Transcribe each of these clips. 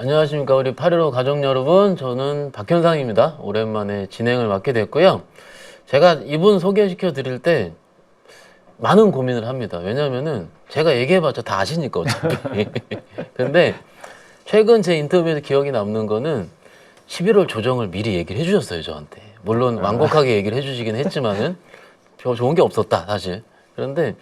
안녕하십니까. 우리 8.15 가족 여러분. 저는 박현상입니다. 오랜만에 진행을 맡게 됐고요. 제가 이분 소개시켜 드릴 때 많은 고민을 합니다. 왜냐면은 제가 얘기해봤자 다 아시니까 어차피. 근데 최근 제 인터뷰에서 기억이 남는 거는 11월 조정을 미리 얘기를 해주셨어요 저한테. 물론 완곡하게 얘기를 해주시긴 했지만은 별 좋은 게 없었다 사실. 그런데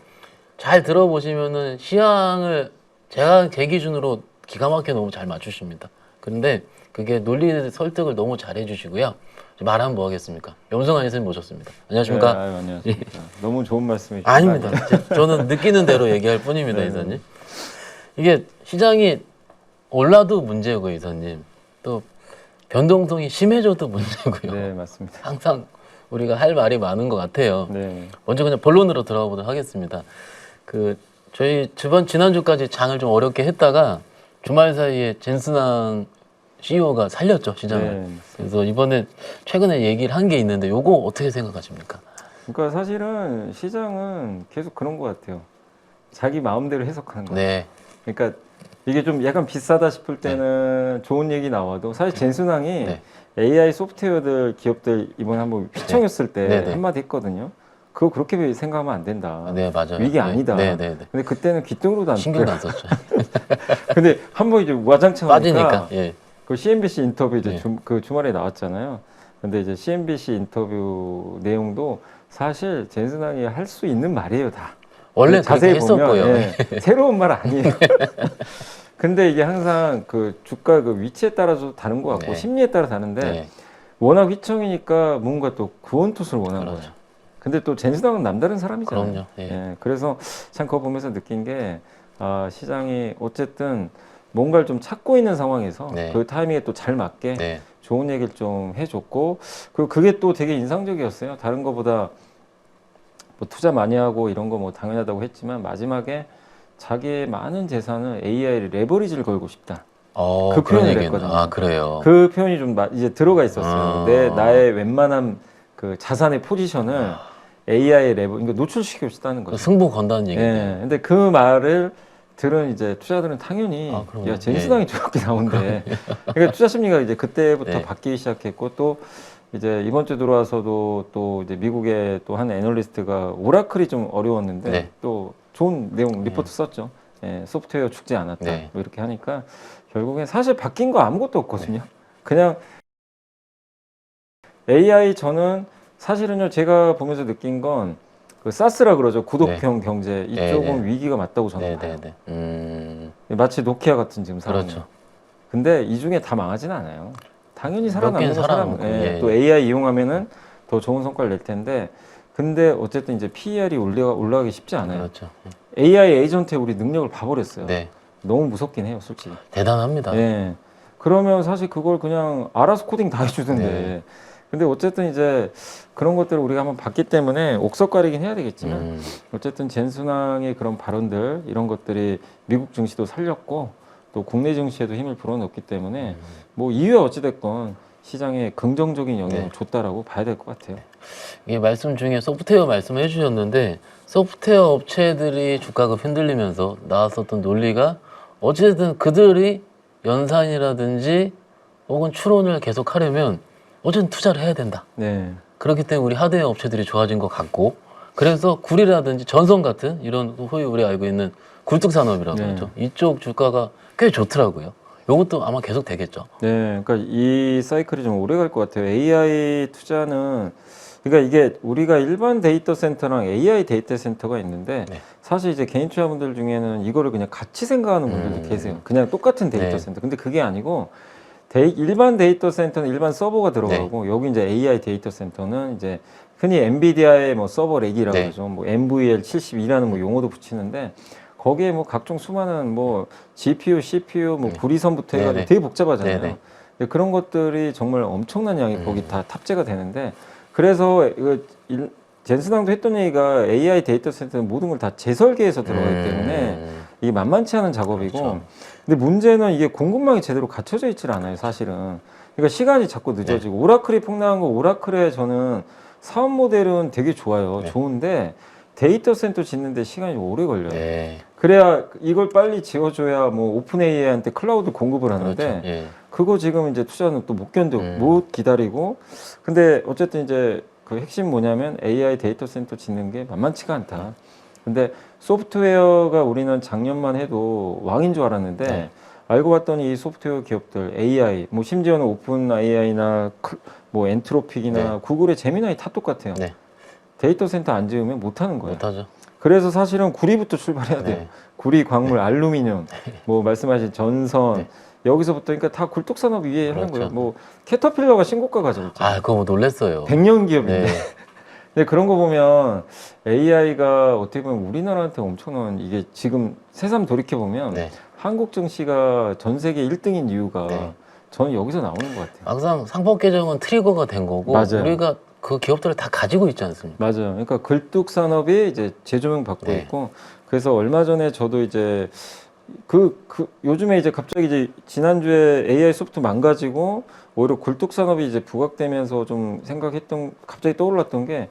잘 들어보시면은 시향을 제가 제 기준으로 기가 막혀 너무 잘 맞추십니다. 그런데 그게 논리 설득을 너무 잘 해주시고요. 말하면 뭐 하겠습니까? 염성환 선생님 모셨습니다. 안녕하십니까? 네, 아유, 안녕하십니까. 너무 좋은 주셔서 아닙니다. 제- 저는 느끼는 대로 얘기할 뿐입니다, 네. 이사님. 이게 시장이 올라도 문제고 이사님. 또 변동성이 심해져도 문제고요. 네, 맞습니다. 항상 우리가 할 말이 많은 것 같아요. 네. 먼저 그냥 본론으로 들어가 보도록 하겠습니다. 그 저희 저번 지난주까지 장을 좀 어렵게 했다가 주말 사이에 젠스낭 CEO가 살렸죠 시장을. 네. 그래서 이번에 최근에 얘기를 한 게 있는데 요거 어떻게 생각하십니까? 그러니까 사실은 시장은 계속 그런 것 같아요. 자기 마음대로 해석하는 거예요. 네, 그러니까 이게 좀 약간 비싸다 싶을 때는 좋은 얘기 나와도 사실 젠순항이 네. AI 소프트웨어들 기업들 이번에 한번 휘청였을 때 네, 네. 한마디 했거든요. 그거 그렇게 생각하면 안 된다. 네 맞아요. 위기 네, 아니다. 네, 네, 네. 근데 그때는 귀등으로도 안 신경도 안 썼죠. 근데 한 번 이제 와장창 빠지니까. 예. 그 CNBC 인터뷰 이제 네. 주, 그 주말에 나왔잖아요. 근데 이제 CNBC 인터뷰 내용도 사실 젠슨항이 할 수 있는 말이에요 다. 원래 그렇게 했었고요. 예, 새로운 말 아니에요. 근데 이게 항상 그 주가 그 위치에 따라서 다른 것 같고 네. 심리에 따라 다른데 네. 워낙 휘청이니까 뭔가 또 구원 투수를 원한 그렇죠. 거예요. 근데 또 젠슨항은 남다른 사람이잖아요. 그럼요. 예. 예, 그래서 참 그거 보면서 느낀 게 아, 시장이 어쨌든 뭔가를 좀 찾고 있는 상황에서 네. 그 타이밍에 또 잘 맞게 네. 좋은 얘기를 좀 해줬고 그리고 그게 또 되게 인상적이었어요. 다른 거보다 뭐 투자 많이 하고 이런 거 뭐 당연하다고 했지만 마지막에 자기의 많은 재산을 AI를 레버리지를 걸고 싶다. 어, 그 표현을 얘기는 했거든요. 아 그래요. 그 표현이 좀 마- 이제 들어가 있었어요. 아. 내 나의 웬만한 그 자산의 포지션을 AI에 레버 그러니까 노출시키고 싶다는 그 거죠. 승부 건다는 얘기인데. 예. 근데 그 말을 들은 이제 투자들은 당연히 아, 그럼요. 야 젠스당이 저렇게 나온대. 그러니까 투자 심리가 이제 그때부터 네. 바뀌기 시작했고 또 이제 이번 주 들어와서도 또 이제 미국의 또 한 애널리스트가 오라클이 좀 어려웠는데 네. 또 좋은 내용 리포트 썼죠. 예, 소프트웨어 죽지 않았다. 네. 뭐 이렇게 하니까 결국엔 사실 바뀐 거 아무것도 없거든요. 그냥 AI 저는 사실은요 제가 보면서 느낀 건 그 사스라 그러죠 구독형 경제 이쪽은 네, 위기가 맞다고 저는 봐요. 네네네. 음, 마치 노키아 같은 지금 상황. 그렇죠. 근데 이 중에 다 망하진 않아요. 당연히 몇 살아남는 사람. 예, 예. 또 AI 이용하면은 더 좋은 성과를 낼 텐데. 근데 어쨌든 이제 PER이 올라 올라가기 쉽지 않아요. 그렇죠. AI 에이전트의 우리 능력을 봐버렸어요. 네. 너무 무섭긴 해요, 솔직히. 대단합니다. 예. 그러면 사실 그걸 그냥 알아서 코딩 다 해주던데. 네. 근데 어쨌든 이제 그런 것들을 우리가 한번 봤기 때문에 옥석가리긴 해야 되겠지만 음, 어쨌든 젠순항의 그런 발언들 이런 것들이 미국 증시도 살렸고 또 국내 증시에도 힘을 불어넣었기 때문에 뭐 이후에 어찌됐건 시장에 긍정적인 영향을 네. 줬다라고 봐야 될 것 같아요. 이게 말씀 중에 소프트웨어 말씀을 해주셨는데 소프트웨어 업체들이 주가가 흔들리면서 나왔었던 논리가 어쨌든 그들이 연산이라든지 혹은 추론을 계속 하려면 어쨌든 투자를 해야 된다. 네. 그렇기 때문에 우리 하드웨어 업체들이 좋아진 것 같고 그래서 구리라든지 전선 같은 이런 소위 우리 알고 있는 굴뚝 산업이라고 네. 하죠. 이쪽 주가가 꽤 좋더라고요. 이것도 아마 계속 되겠죠. 네, 그러니까 이 사이클이 좀 오래 갈 것 같아요. AI 투자는 그러니까 이게 우리가 일반 데이터 센터랑 AI 데이터 센터가 있는데 네. 사실 이제 개인 투자분들 중에는 이거를 그냥 같이 생각하는 분들도 음. 계세요. 그냥 똑같은 데이터 네. 센터. 근데 그게 아니고 데이, 일반 데이터 센터는 일반 서버가 들어가고 네. 여기 이제 AI 데이터 센터는 이제 흔히 엔비디아의 뭐 서버 렉이라고 네. 하죠. 뭐 NVL 72라는 뭐 용어도 붙이는데 거기에 뭐 각종 수많은 뭐 GPU, CPU, 뭐 네. 구리선부터 해가지고 네, 네. 되게 복잡하잖아요. 네, 네. 근데 그런 것들이 정말 엄청난 양이 음. 거기 다 탑재가 되는데 그래서 이거 일- 젠스당도 했던 얘기가 AI 데이터 센터는 모든 걸 다 재설계해서 들어가기 음, 때문에 이게 만만치 않은 작업이고 그렇죠. 근데 문제는 이게 공급망이 제대로 갖춰져 있질 않아요 사실은 그러니까 시간이 자꾸 늦어지고 네. 오라클이 폭락한 거 오라클의 저는 사업 모델은 되게 좋아요 네. 좋은데 데이터 센터 짓는데 시간이 오래 걸려요. 네. 그래야 이걸 빨리 지어줘야 뭐 오픈 AI한테 클라우드 공급을 하는데 그렇죠. 예. 그거 지금 이제 투자는 또 못 견뎌 음. 못 기다리고 근데 어쨌든 이제 그 핵심 뭐냐면 AI 데이터 센터 짓는 게 만만치가 않다. 근데 소프트웨어가 우리는 작년만 해도 왕인 줄 알았는데 네. 알고 봤더니 이 소프트웨어 기업들 AI 뭐 심지어는 오픈 AI나 뭐 엔트로픽이나 네. 구글의 제미나이 다 똑같아요. 네. 데이터 센터 안 지으면 못 하는 거예요. 못하죠. 그래서 사실은 구리부터 출발해야 돼요. 네. 구리, 광물, 알루미늄, 뭐 말씀하신 전선 네. 여기서부터 그러니까 다 굴뚝 산업 위에 하는 그렇죠. 거예요. 뭐 캐터필러가 신고가 가져있죠. 아, 그거 뭐 놀랬어요. 100년 기업인데. 네. 근데 그런 거 보면 AI가 어떻게 보면 우리나라한테 엄청난 이게 지금 새삼 돌이켜 보면 네. 한국 증시가 전 세계 1등인 이유가 네. 저는 여기서 나오는 것 같아요. 막상 상법 개정은 트리거가 된 거고 맞아요. 우리가 그 기업들을 다 가지고 있지 않습니까? 맞아요. 그러니까 글뚝 산업이 이제 재조명 받고 네. 있고 그래서 얼마 전에 저도 이제 그, 그 요즘에 이제 갑자기 이제 지난주에 AI 소프트 망가지고 오히려 굴뚝 산업이 이제 부각되면서 좀 생각했던 갑자기 떠올랐던 게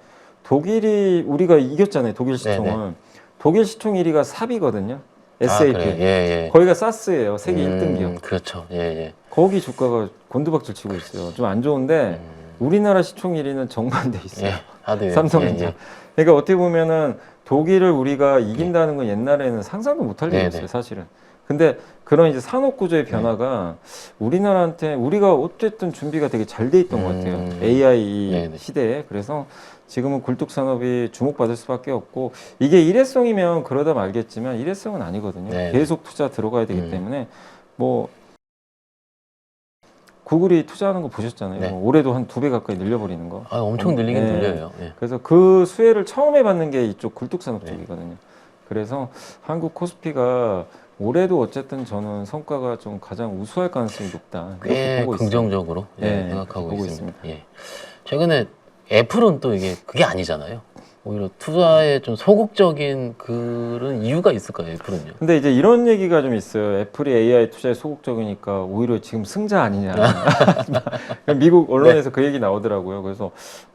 독일이 우리가 이겼잖아요. 독일 시총을. 독일 시총 1위가 삽이거든요. SAP. 아? 예, 예. 거기가 사스예요. 세계 음, 1등 기업. 그렇죠. 예, 예. 거기 주가가 곤두박질 치고 있어요. 좀 안 좋은데 음, 우리나라 시총 1위는 정반대 있어요. 예. 하드웨어. 삼성전자. 예, 예. 그러니까 어떻게 보면은 독일을 우리가 이긴다는 건 옛날에는 상상도 못할 네, 일이었어요, 네. 사실은. 근데 그런 이제 산업 구조의 변화가 우리나라한테 우리가 어쨌든 준비가 되게 잘 돼 있던 것 같아요. 음. AI 네, 네. 시대에. 그래서 지금은 굴뚝 산업이 주목받을 수밖에 없고 이게 일회성이면 그러다 말겠지만 일회성은 아니거든요. 네, 네. 계속 투자 들어가야 되기 음. 때문에 뭐 구글이 투자하는 거 보셨잖아요. 네. 뭐 올해도 한 두 배 가까이 늘려버리는 거. 아, 엄청 늘리긴 네. 늘려요. 예. 그래서 그 수혜를 처음에 받는 게 이쪽 굴뚝산업 네. 쪽이거든요. 그래서 한국 코스피가 올해도 어쨌든 저는 성과가 좀 가장 우수할 가능성이 높다. 이렇게 꽤. 긍정적으로 예, 네, 생각하고 보고 있습니다. 예. 최근에 애플은 또 이게 그게 아니잖아요. 오히려 투자에 좀 소극적인 그런 이유가 있을까요, 애플은요? 근데 이제 이런 얘기가 좀 있어요. 애플이 AI 투자에 소극적이니까 오히려 지금 승자 아니냐. 미국 언론에서 그 얘기 나오더라고요. 그래서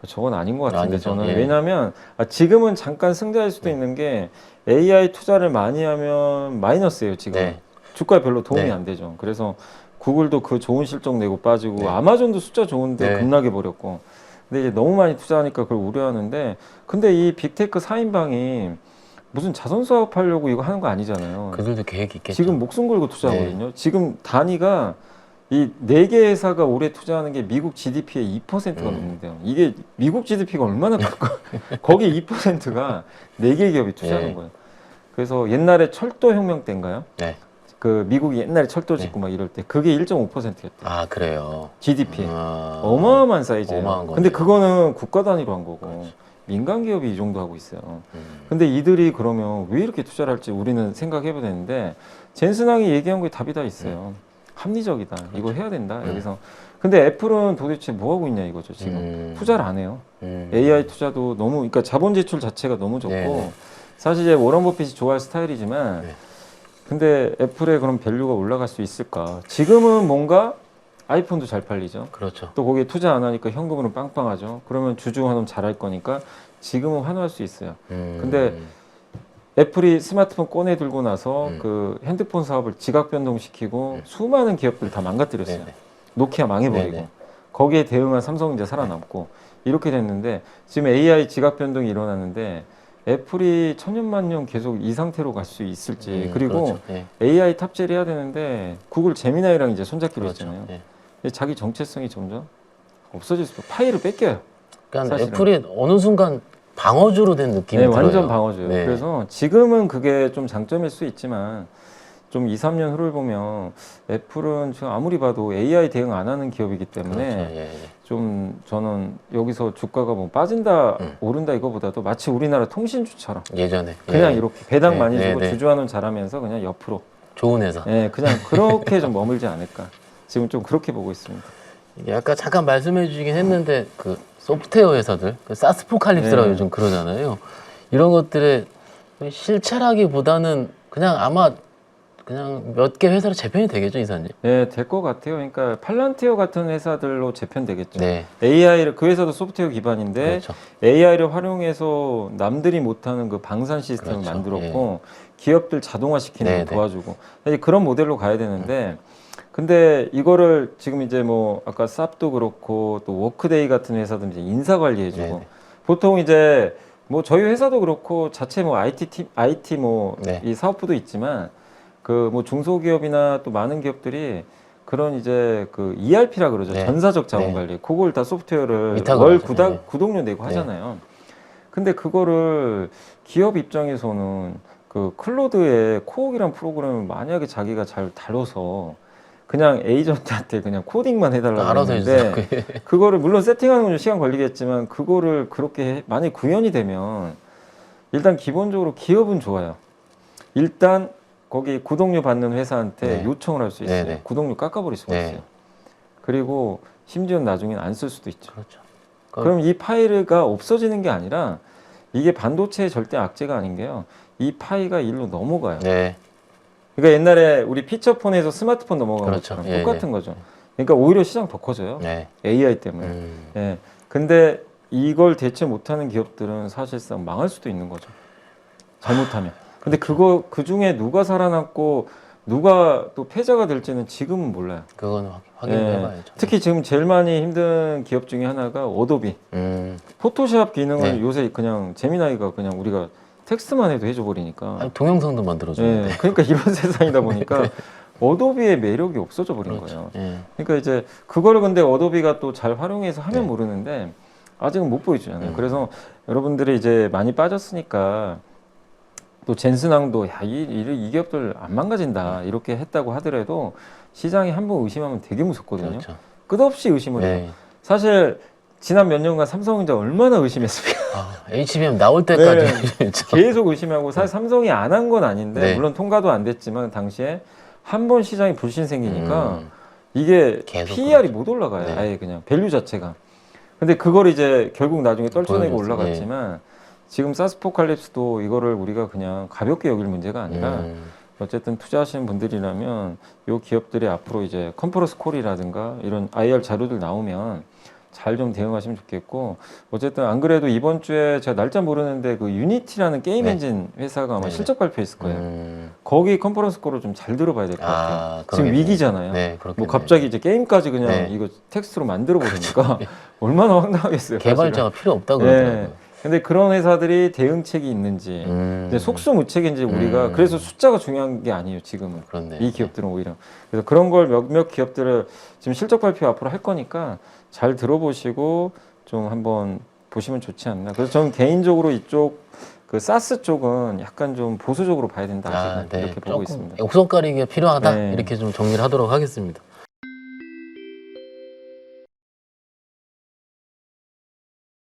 저건 아닌 것 같은데 아니죠. 저는 예. 왜냐하면 아, 지금은 잠깐 승자일 수도 네. 있는 게 AI 투자를 많이 하면 마이너스예요. 지금 네. 주가에 별로 도움이 네. 안 되죠. 그래서 구글도 그 좋은 실적 내고 빠지고 네. 아마존도 숫자 좋은데 네. 급락해 버렸고. 근데 이제 너무 많이 투자하니까 그걸 우려하는데 근데 이 빅테크 4인방이 무슨 자선 사업 하려고 이거 하는 거 아니잖아요. 그들도 계획 있겠죠. 지금 목숨 걸고 투자하거든요. 지금 단위가 이 네 개 회사가 올해 투자하는 게 미국 GDP의 2%가 음. 넘는데요. 이게 미국 GDP가 얼마나 클까? 거기 2%가 네 개 기업이 투자하는 네. 거예요. 그래서 옛날에 철도 혁명 때인가요? 네. 그 미국이 옛날에 철도 네. 짓고 막 이럴 때 그게 1.5%였대요. 아 그래요. GDP. 아, 어마어마한 사이즈예요. 어마한. 근데 그거는 국가 단위로 한 거고 그렇죠. 민간 기업이 이 정도 하고 있어요. 음. 근데 이들이 그러면 왜 이렇게 투자를 할지 우리는 생각해 보야 되는데 젠슨왕이 얘기한 거에 답이 다 있어요. 합리적이다. 이거 해야 된다. 음. 여기서. 근데 애플은 도대체 뭐 하고 있냐 이거죠. 지금 음. 투자를 안 해요. 음. AI 투자도 너무 그러니까 자본 지출 자체가 너무 적고 네네. 사실 이제 워런 버핏이 좋아할 스타일이지만 네. 근데 애플의 그런 밸류가 올라갈 수 있을까? 지금은 뭔가 아이폰도 잘 팔리죠. 그렇죠. 또 거기에 투자 안 하니까 현금으로 빵빵하죠. 그러면 주주 환원 잘할 거니까 지금은 환호할 수 있어요. 음. 근데 애플이 스마트폰 꺼내 들고 나서 음. 그 핸드폰 사업을 지각 변동시키고 음. 수많은 기업들 다 망가뜨렸어요. 네네. 노키아 망해버리고 네네. 거기에 대응한 삼성전자 살아남고 이렇게 됐는데 지금 AI 지각 변동이 일어났는데 애플이 천년만년 계속 이 상태로 갈 수 있을지 음, 그리고 그렇죠. 예. AI 탑재를 해야 되는데 구글 제미나이랑 이제 손잡기로 그렇죠. 했잖아요. 예. 근데 자기 정체성이 점점 없어질 수 파일을 뺏겨요. 그러니까 사실은. 애플이 어느 순간 방어주로 된 느낌이 네, 들어요. 완전 방어줘요. 네. 그래서 지금은 그게 좀 장점일 수 있지만 좀 2, 3년 후를 보면 애플은 지금 아무리 봐도 AI 대응 안 하는 기업이기 때문에 그렇죠. 예, 예. 좀 저는 여기서 주가가 뭐 빠진다, 음. 오른다 이거보다도 마치 우리나라 통신주처럼 예전에 그냥 예. 이렇게 배당 네, 많이 네, 주고 네. 주주환원 잘하면서 그냥 옆으로 좋은 회사. 예, 그냥 그렇게 좀 머물지 않을까. 지금 좀 그렇게 보고 있습니다. 이게 아까 잠깐 말씀해 주시긴 했는데 그 소프트웨어 회사들 그 사스포칼립스라고 네. 요즘 그러잖아요. 이런 것들의 실체라기보다는 그냥 아마 그 그냥 몇 개 회사로 재편이 되겠죠, 이사님? 네, 될 것 같아요. 그러니까 팔란티어 같은 회사들로 재편되겠죠. 네. AI를 그 회사도 소프트웨어 기반인데 그렇죠. AI를 활용해서 남들이 못하는 그 방산 시스템을 그렇죠. 만들었고 기업들 자동화시키는 네, 걸 네. 도와주고 사실 그런 모델로 가야 되는데 근데 이거를 지금 이제 뭐 아까 쌉도 그렇고 또 워크데이 같은 회사도 이제 인사 관리해주고 네, 네. 보통 이제 뭐 저희 회사도 그렇고 자체 뭐 IT 팀 IT 뭐이 네. 사업부도 있지만 그 뭐 중소기업이나 또 많은 기업들이 그런 이제 그 ERP라 그러죠 네. 전사적 자원 네. 관리 그걸 다 소프트웨어를 월. 구독 네. 구독료 내고 네. 하잖아요. 근데 그거를 기업 입장에서는 그 클로드에 코옥이란 프로그램을 만약에 자기가 잘 다뤄서 그냥 에이전트한테 그냥 코딩만 해달라고 알아서 했는데. 그거를 물론 세팅하는 건좀 시간 걸리겠지만 그거를 그렇게 해- 만약 구현이 되면 일단 기본적으로 기업은 좋아요. 일단 거기 구독료 받는 회사한테 네. 요청을 할 수 있어요. 네, 네. 구독료 깎아버릴 수가 네. 있어요. 그리고 심지어 나중에는 안쓸 수도 있죠. 그렇죠. 그럼 이 파일가 없어지는 게 아니라 이게 반도체의 절대 악재가 아닌 게요. 이 파이가 일로 넘어가요. 네. 그러니까 옛날에 우리 피처폰에서 스마트폰 넘어간 그렇죠. 것처럼 예, 똑같은 거죠. 그러니까 오히려 시장 더 커져요. 네. AI 때문에. 음. 예. 근데 이걸 대체 못하는 기업들은 사실상 망할 수도 있는 거죠. 잘못하면. 근데 그거 그 중에 누가 살아남고 누가 또 패자가 될지는 지금은 몰라요. 그건 확- 확인을 예. 해봐야죠. 특히 지금 제일 많이 힘든 기업 중에 하나가 어도비. 음. 포토샵 기능을 네. 요새 그냥 제미나이가 그냥 우리가 텍스트만 해도 해줘 버리니까. 아니, 동영상도 예. 만들어주는데. 그러니까 이런 세상이다 보니까 어도비의 매력이 없어져 버린 거예요. 그렇죠. 예. 그러니까 이제 그거를 근데 어도비가 또 잘 활용해서 하면 네. 모르는데 아직은 못 보여주잖아요. 음. 그래서 여러분들이 이제 많이 빠졌으니까 또 젠슨왕도 야, 이, 이, 이 기업들 안 망가진다 이렇게 했다고 하더라도 시장이 한 번 의심하면 되게 무섭거든요. 그렇죠. 끝없이 의심을 해요. 네. 사실 지난 몇 년간 삼성전자 얼마나 의심했습니까? 아, HBM 나올 때까지 네. 계속 의심하고 사실 삼성이 안 한 건 아닌데 네. 물론 통과도 안 됐지만 당시에 한 번 시장이 불신 생기니까 음. 이게 PER이 그렇죠. 못 올라가요. 네. 아예 그냥 밸류 자체가. 근데 그걸 이제 결국 나중에 떨쳐내고. 올라갔지만 지금 사스포칼립스도 이거를 우리가 그냥 가볍게 여길 문제가 아니라 음. 어쨌든 투자하시는 분들이라면 요 기업들이 앞으로 이제 컨퍼런스 콜이라든가 이런 IR 자료들 나오면 잘 좀 대응하시면 좋겠고 어쨌든 안 그래도 이번 주에 제가 날짜 모르는데 그 유니티라는 게임 네. 엔진 회사가 아마 네, 실적 발표했을 거예요. 음. 거기 컨퍼런스 콜을 좀 잘 들어봐야 될 것 같아요. 아, 지금. 위기잖아요. 네. 뭐 갑자기 이제 게임까지 그냥 네. 이거 텍스트로 만들어 버리니까 얼마나 황당하겠어요. 개발자가 필요 없다 사실은. 네. 그러더라고요. 근데 그런 회사들이 대응책이 있는지, 음. 속수무책인지 우리가 음. 그래서 숫자가 중요한 게 아니에요 지금은. 그렇네. 이 기업들은 오히려 그래서 그런 걸 몇몇 기업들을 지금 실적 발표 앞으로 할 거니까 잘 들어보시고 좀 한번 보시면 좋지 않나. 그래서 저는 개인적으로 이쪽 그 사스 쪽은 약간 좀 보수적으로 봐야 된다 아, 아직은 네. 이렇게 보고 조금 있습니다. 옥석 가리기가 필요하다 네. 이렇게 좀 정리를 하도록 하겠습니다.